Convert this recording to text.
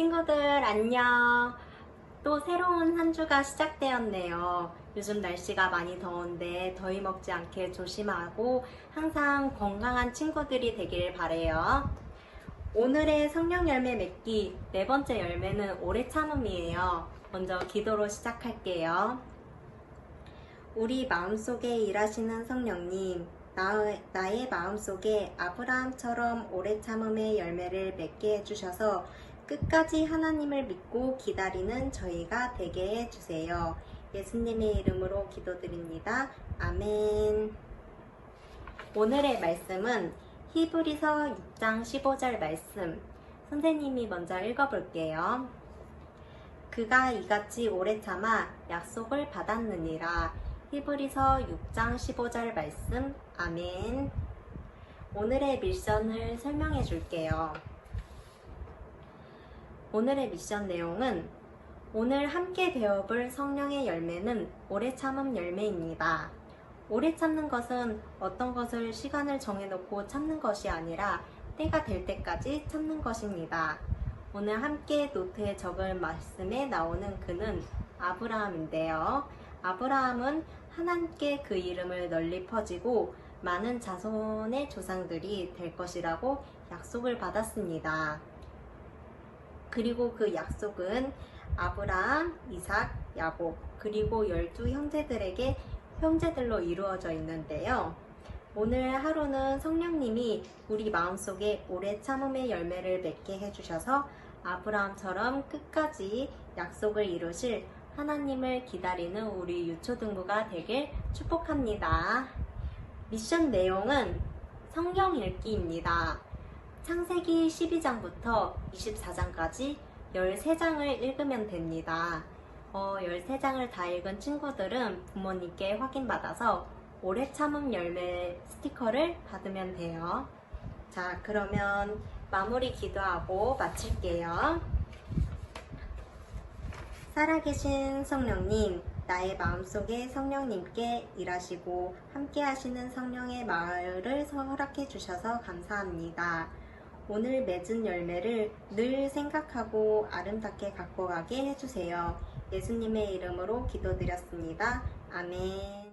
친구들 안녕. 또 새로운 한 주가 시작되었네요. 요즘 날씨가 많이 더운데 더위 먹지 않게 조심하고 항상 건강한 친구들이 되길 바래요. 오늘의 성령 열매 맺기 네 번째 열매는 오래 참음이에요. 먼저 기도로 시작할게요. 우리 마음속에 일하시는 성령님, 나, 나의 마음속에 아브라함처럼 오래 참음의 열매를 맺게 해주셔서 끝까지 하나님을 믿고 기다리는 저희가 되게 해주세요. 예수님의 이름으로 기도드립니다. 아멘. 오늘의 말씀은 히브리서 6장 15절 말씀. 선생님이 먼저 읽어볼게요. 그가 이같이 오래 참아 약속을 받았느니라. 히브리서 6장 15절 말씀. 아멘. 오늘의 미션을 설명해 줄게요. 오늘의 미션 내용은 오늘 함께 배워볼 성령의 열매는 오래 참음 열매입니다. 오래 참는 것은 어떤 것을 시간을 정해놓고 참는 것이 아니라 때가 될 때까지 참는 것입니다. 오늘 함께 노트에 적을 말씀에 나오는 그는 아브라함인데요. 아브라함은 하나님께 그 이름을 널리 퍼지고 많은 자손의 조상들이 될 것이라고 약속을 받았습니다. 그리고 그 약속은 아브라함, 이삭, 야곱, 그리고 열두 형제들에게 형제들로 이루어져 있는데요. 오늘 하루는 성령님이 우리 마음속에 오래 참음의 열매를 맺게 해주셔서 아브라함처럼 끝까지 약속을 이루실 하나님을 기다리는 우리 유초등부가 되길 축복합니다. 미션 내용은 성경 읽기입니다. 창세기 12장부터 24장까지 13장을 읽으면 됩니다. 어, 13장을 다 읽은 친구들은 부모님께 확인받아서 오래 참음 열매 스티커를 받으면 돼요. 자, 그러면 마무리 기도하고 마칠게요. 살아계신 성령님, 나의 마음속에 성령님께 일하시고 함께 하시는 성령의 마을을 허락해 주셔서 감사합니다. 오늘 맺은 열매를 늘 생각하고 아름답게 갖고 가게 해주세요. 예수님의 이름으로 기도드렸습니다. 아멘.